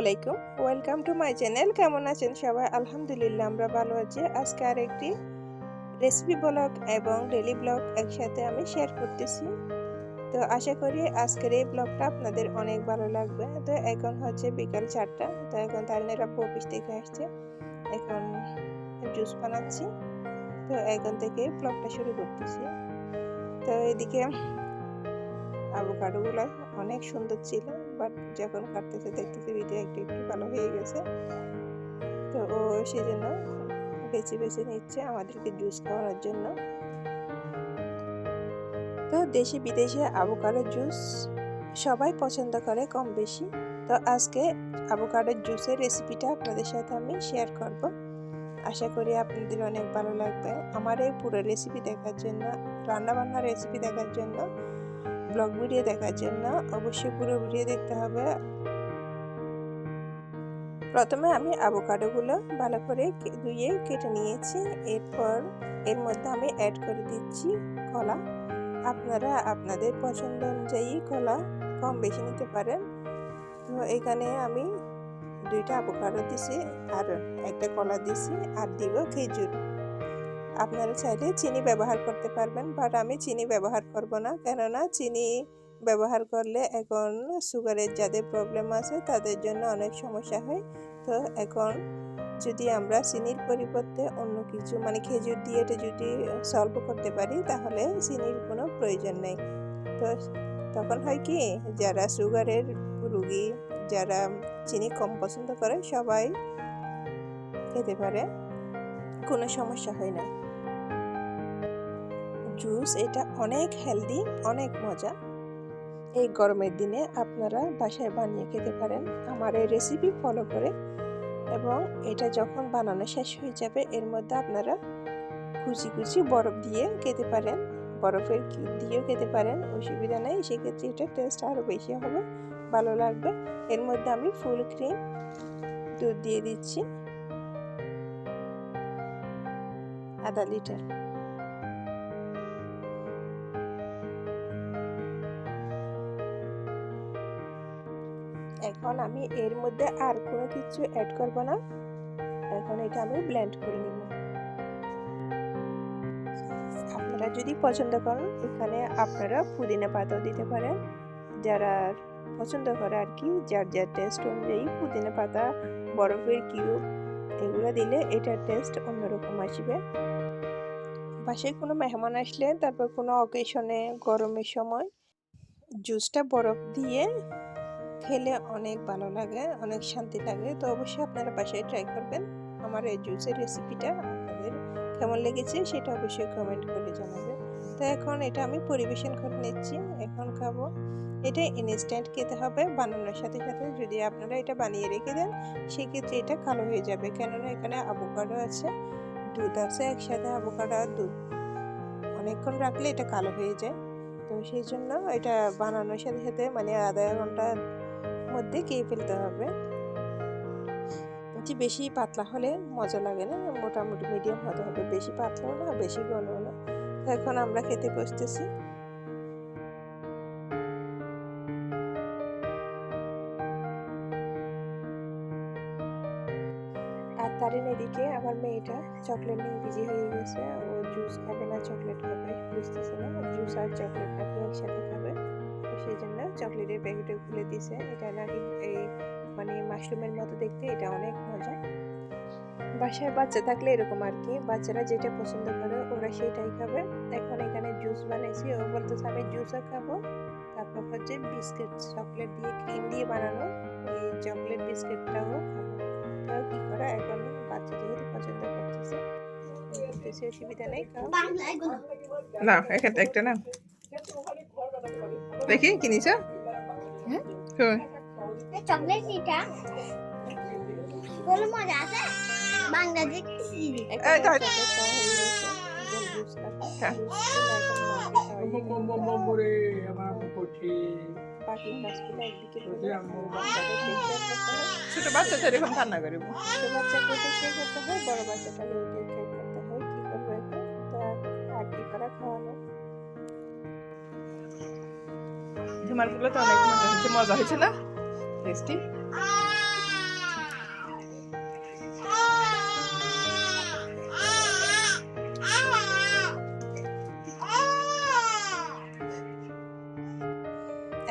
আলাইকুম। Welcome to my channel কেমন আছেন সবাই? আলহামদুলিল্লাহ, আমরা ভালো আছি। আজকে আর একটি রেসিপি ব্লগ এবং ডেলি ব্লগ একসাথে আমি শেয়ার করতেছি। তো আশা করি আজকের এই ব্লগটা আপনাদের অনেক ভালো লাগবে। তো এখন হচ্ছে বিকাল চারটা। তো এখন তারিনের অফিস থেকে আসছে। এখন জুস বানাচ্ছি। তো এখন থেকে ব্লগটা শুরু করতেছি। তো এদিকে আቮকাডোগুলো অনেক সুন্দর ছিল। বাট যখন কাটতেছে দেখতেছে ভিডিও একটু একটু ভালো হয়ে গেছে। তো ও সেজন্য বেছে বেছে নিচ্ছে আমাদেরকে জুস খাওয়ানোর জন্য। তো দেশি, বিদেশে আቮকাডোর জুস সবাই পছন্দ করে কম বেশি। তো আজকে আቮকাডোর জুসের রেসিপিটা আপনাদের সাথে আমি শেয়ার করব। আশা করি আপনাদের অনেক ভালো লাগবে। আমার এই পুরো রেসিপি দেখার জন্য, রান্নাবান্নার রেসিপি দেখার জন্য ব্লগ ভিডিও দেখার জন্য অবশ্যই পুরো ভিডিও দেখতে হবে। প্রথমে আমি আቮকাডোগুলো ভালো করে ধুয়ে কেটে নিয়েছি। এরপর এর মধ্যে আমি অ্যাড করে দিচ্ছি কলা। আপনারা আপনাদের পছন্দ অনুযায়ী কলা কম বেশি নিতে পারেন। তো এখানে আমি দুইটা আቮকাডো দিছি আর একটা কলা দিছি আর দিব খেজুর। আপনারা চাইলে চিনি ব্যবহার করতে পারবেন বাট আমি চিনি ব্যবহার করব না। কেননা চিনি ব্যবহার করলে এখন সুগারের যাদের প্রবলেম আছে, তাদের জন্য অনেক সমস্যা হয়। তো এখন যদি আমরা চিনির পরিবর্তে অন্য কিছু মানে খেজুর দিয়ে এটা যদি সলভ করতে পারি, তাহলে চিনির কোনো প্রয়োজন নেই। তো তখন হয় কি, যারা সুগারের রুগী, যারা চিনি কম পছন্দ করে, সবাই খেতে পারে। কোনো সমস্যা হয় না। জুস এটা অনেক হেলদি, অনেক মজা। এই গরমের দিনে আপনারা বাসায় বানিয়ে খেতে পারেন। আমার এই রেসিপি ফলো করে এবং এটা যখন বানানো শেষ হয়ে যাবে, এর মধ্যে আপনারা কুচি কুচি বরফ দিয়ে খেতে পারেন। বরফের দিয়েও খেতে পারেন, অসুবিধা নেই। সেক্ষেত্রে এটা টেস্ট আরও বেশি হবে, ভালো লাগবে। এর মধ্যে আমি ফুল ক্রিম দুধ দিয়ে দিচ্ছি। আধা লিটার। এখন আমি এর মধ্যে আর কোনো কিছু অ্যাড করব না। এখন এটা আমি ব্লেন্ড করে নিব। আপনারা যদি পছন্দ করেন, এখানে আপনারা পুদিনা পাতাও দিতে পারেন। যারা পছন্দ করে আর কি, যার যার টেস্ট অনুযায়ী পুদিনা পাতা, বরফের কিউব এগুলো দিলে এটার টেস্ট অন্যরকম আসবে। বাসায় কোনো মেহমান আসলে তারপর কোনো অকেশনে গরমের সময় জুসটা বরফ দিয়ে খেলে অনেক ভালো লাগে, অনেক শান্তি লাগে। তো অবশ্যই আপনারা বাসায় ট্রাই করবেন। আমার এই জুসের রেসিপিটা আপনাদের কেমন লেগেছে সেটা অবশ্যই কমেন্ট করে জানাবেন। তো এখন এটা আমি পরিবেশন করে নিচ্ছি। এখন খাব। এটা ইনস্ট্যান্ট খেতে হবে, বানানোর সাথে সাথে যদি আপনারা এটা বানিয়ে রেখে দেন, সেক্ষেত্রে এটা কালো হয়ে যাবে। কেননা এখানে আবোকাডো আছে। দুধ আছে, একসাথে অ্যাভোকাডো আর দুধ। অনেকক্ষণ রাখলে এটা কালো হয়ে যায়। তো সেই জন্য এটা বানানোর সাথে সাথে মানে আধা ঘণ্টার মধ্যে খেয়ে ফেলতে হবে। যে বেশি পাতলা হলে মজা লাগে না, মোটামুটি মিডিয়াম হতে হবে। বেশি পাতলাও না, বেশি গলও না। এখন আমরা খেতে বসতেছি। আমার মেয়েটা চকলেট নিয়ে বিজি হয়ে গেছে। ও জুস খাবে না চকলেট খাবে, বুঝতেছে না। জুস আর চকলেট নাকি একসাথে খাবে। তো সেই জন্য চকলেটের প্যাকেটে খুলে দিছে। এটা নাকি এই মানে মাশরুমের মতো দেখতে, এটা অনেক মজা। বাসায় বাচ্চা থাকলে এরকম আর কি। বাচ্চারা যেটা পছন্দ করে, ওরা সেটাই খাবে। এখন এখানে জুস বানাইছি। ও বলতেছে, আমি জুসও খাব। তারপর হচ্ছে বিস্কিট চকলেট দিয়ে ক্রিম দিয়ে বানানো। এই চকলেট বিস্কিটটাও খাব। তাও কি করা, এখন বাচ্চা যেহেতু পছন্দ করতেছে কিছু অসুবিধা নেই না এখানে একটা না দেখি কি নিছ হ্যাঁ? কই? চকলেট এটা কোনো মজা আছে বাংলাদেশ এই তো- বাচ্চাদের খাওয়া গেছে এখন জুস খাব। জুস খেলে এখন মাকে খাওয়াই বাকি একদিকে ছোট বাচ্চা তো কান্না করিব ছোট বাচ্চাকে টেক করতে হয় বড় বাচ্চাটাকে টেক করতে হয় কি করব তা আর কি করা খাওয়ানো? তোমারগুলো তো অনেক মজা হয়েছে। মজা হয়েছে না? টেস্টি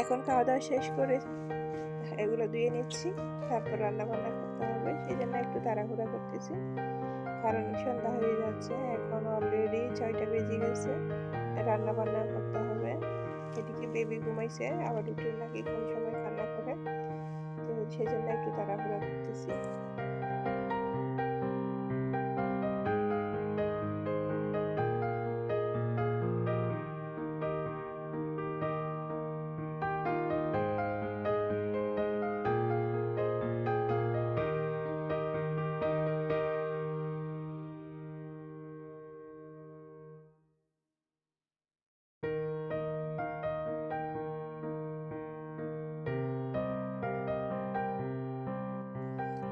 এখন খাওয়া দাওয়া শেষ করে এগুলো ধুয়ে নিচ্ছি। তারপর রান্না বান্না করতে হবে। সেই জন্য একটু তাড়াহুড়া করতেছি। কারণ সন্ধ্যা হয়ে যাচ্ছে, এখন অলরেডি ছয়টা বেজে গেছে। রান্না বান্না করতে হবে। এদিকে বেবি ঘুমাইছে, আবার উঠে নাকি কোন সময় কান্না করে। তো সেই জন্য একটু তাড়াহুড়া করতেছি।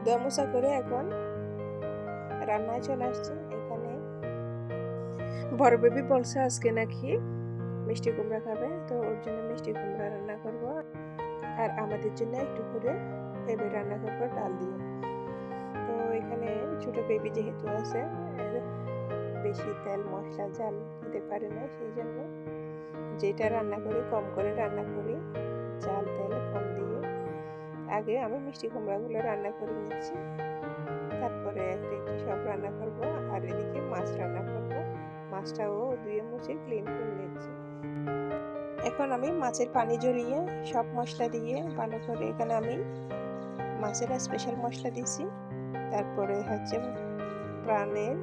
দমসা করে এখন রান্নায় চলে আসছে। এখানে বড় বেবি বলছে আজকে নাকি মিষ্টি কুমড়া খাবে, তো ওর জন্য মিষ্টি কুমড়া রান্না করব। আর আমাদের জন্য একটু করে বেবি রান্না করব ডাল দিয়ে। তো এখানে ছোট বেবি যেহেতু আছে বেশি তেল, মশলা, জাল খেতে পারে না, সেই জন্য যেটা রান্না করি, কম করে রান্না করি। জাল, তেল, কম আগে আমি মিষ্টি কুমড়াগুলো রান্না করে নিচ্ছি। তারপরে একটা একটু সব রান্না করব আর এদিকে মাছ রান্না করব। মাছটাও ধুয়ে মুছে ক্লিন করে নিচ্ছি। এখন আমি মাছের পানি জড়িয়ে সব মশলা দিয়ে ভালো করে এখানে আমি মাছের স্পেশাল মশলা দিছি। তারপরে হচ্ছে প্রাণের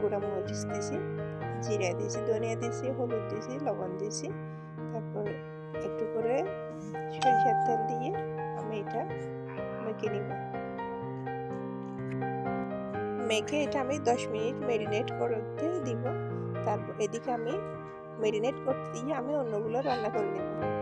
গুঁড়া মরিচ দিছি, জিরা দিছি, ধনিয়া দিছি, হলুদ দিছি, লবণ দিছি। তারপরে একটু করে সরিষার তেল দিয়ে আমি এটা? মেখে নিব। মেখে এটা আমি দশ মিনিট মেরিনেট করতে দিব। তারপর এদিকে আমি মেরিনেট করতে দিয়ে আমি অন্যগুলো রান্না করে নেব।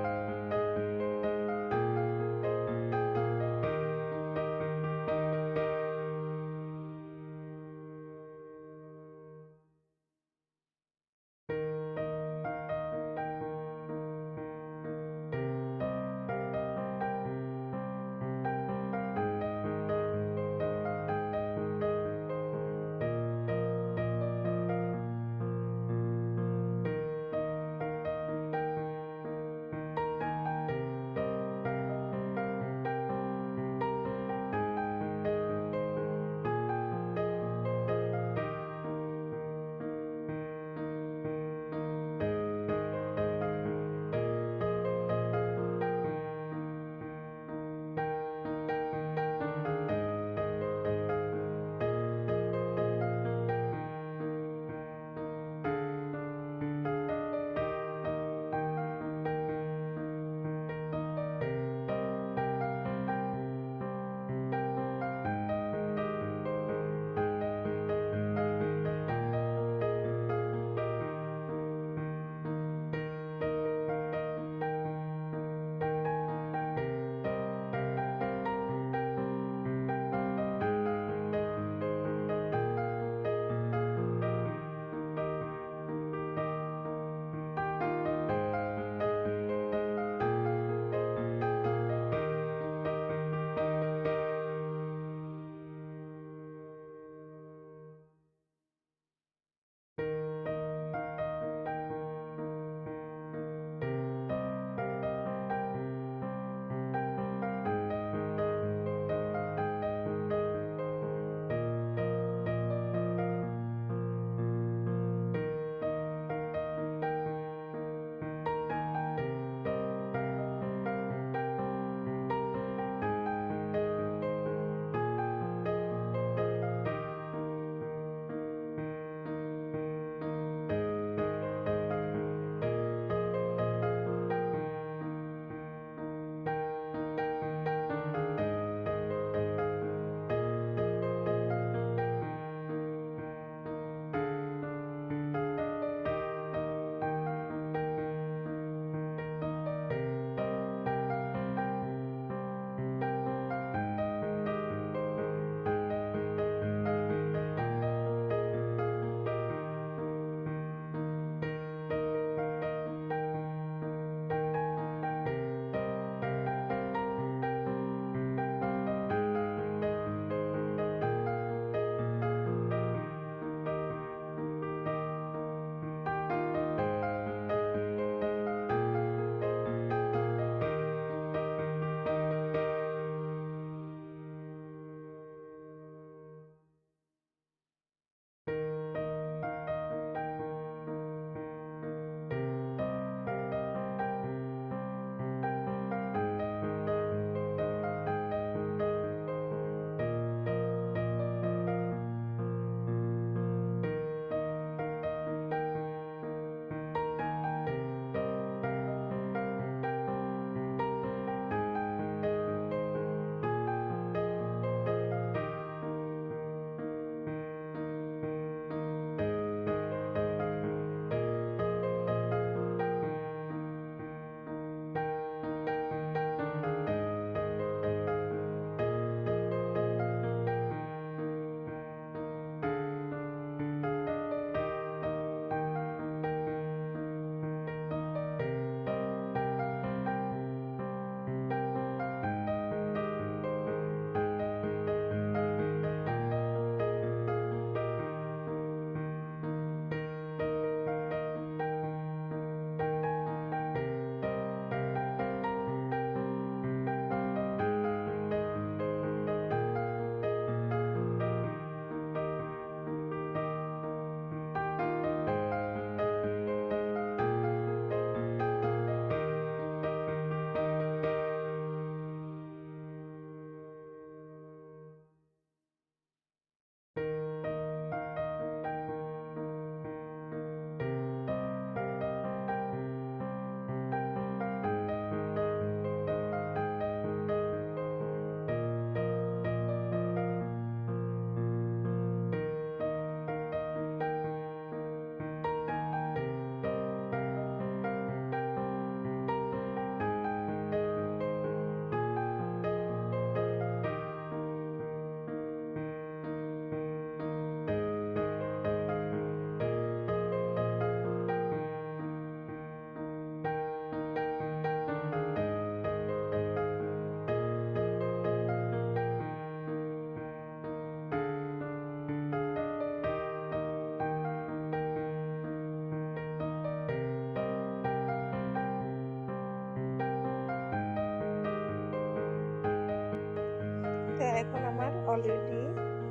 অলরেডি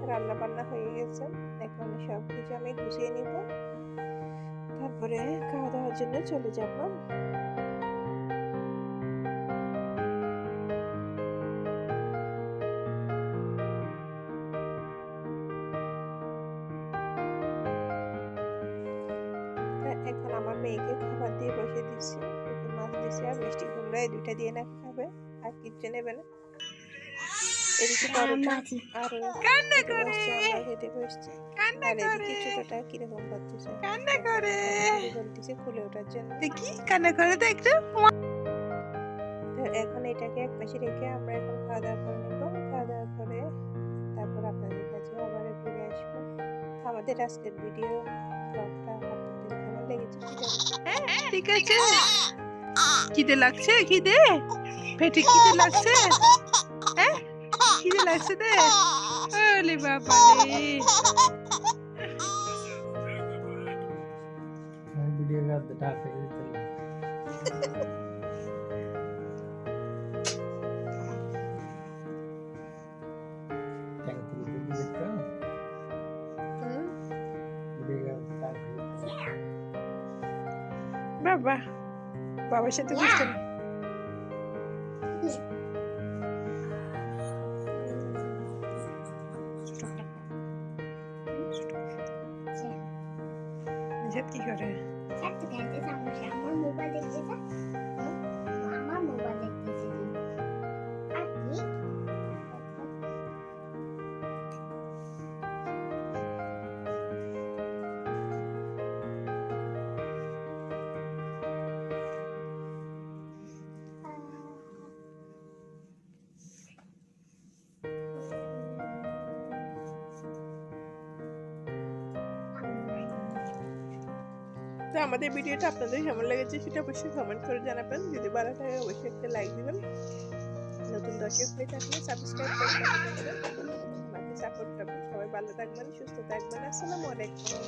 রান্না বান্না হয়ে গেছে। এখন সব কিছু আমি গুছিয়ে নিব। তারপরে খাওয়া দাওয়ার জন্য চলে যাব। এখন আমার মেয়েকে খাবার দিয়ে বসে দিচ্ছি। মাছ দিচ্ছি আর মিষ্টি কুমড়া এই দুইটা দিয়ে নাকি খাবে। আর কিচ্ছু নেবে না। এদিকে পরোটা আর কান্না করে। খেতে বসছি। আর এদিকে ছোটটা কীরকম করতেছে কান্না করে। বলতেছে খুলে ওঠার জন্য দেখি কান্না করে তো একটু। এখন এটাকে এক পাশে রেখে আমরা এখন খাওয়া দাওয়া করে নেব। খাওয়া দাওয়া করে তারপর আপনাদের কাছে আবার ফিরে আসব। আমাদের আজকের ভিডিও ব্লগটা আপনাদের কেমন লেগেছে হ্যাঁ, ঠিক আছে। খিদে লাগছে? খিদে? পেটে খিদে লাগছে? হ্যাঁ? খিদে লাগছে বাবা রে ভিডিও করতে টাকা দিতে টাকা দিতে বাবা বাবার সাথে না। নিষেধ কি করে একটু খেলতে সমস্যা আমার মোবাইল দেখতেছে আমার তো আমাদের ভিডিওটা আপনাদের কেমন লেগেছে সেটা অবশ্যই কমেন্ট করে জানাবেন। যদি ভালো লাগে অবশ্যই একটা লাইক দেবেন। নতুন দর্শক হয়ে থাকলে সাবস্ক্রাইব করে সাপোর্ট করবেন। সবাই ভালো থাকবেন, সুস্থ থাকবেন। আসসালামু আলাইকুম।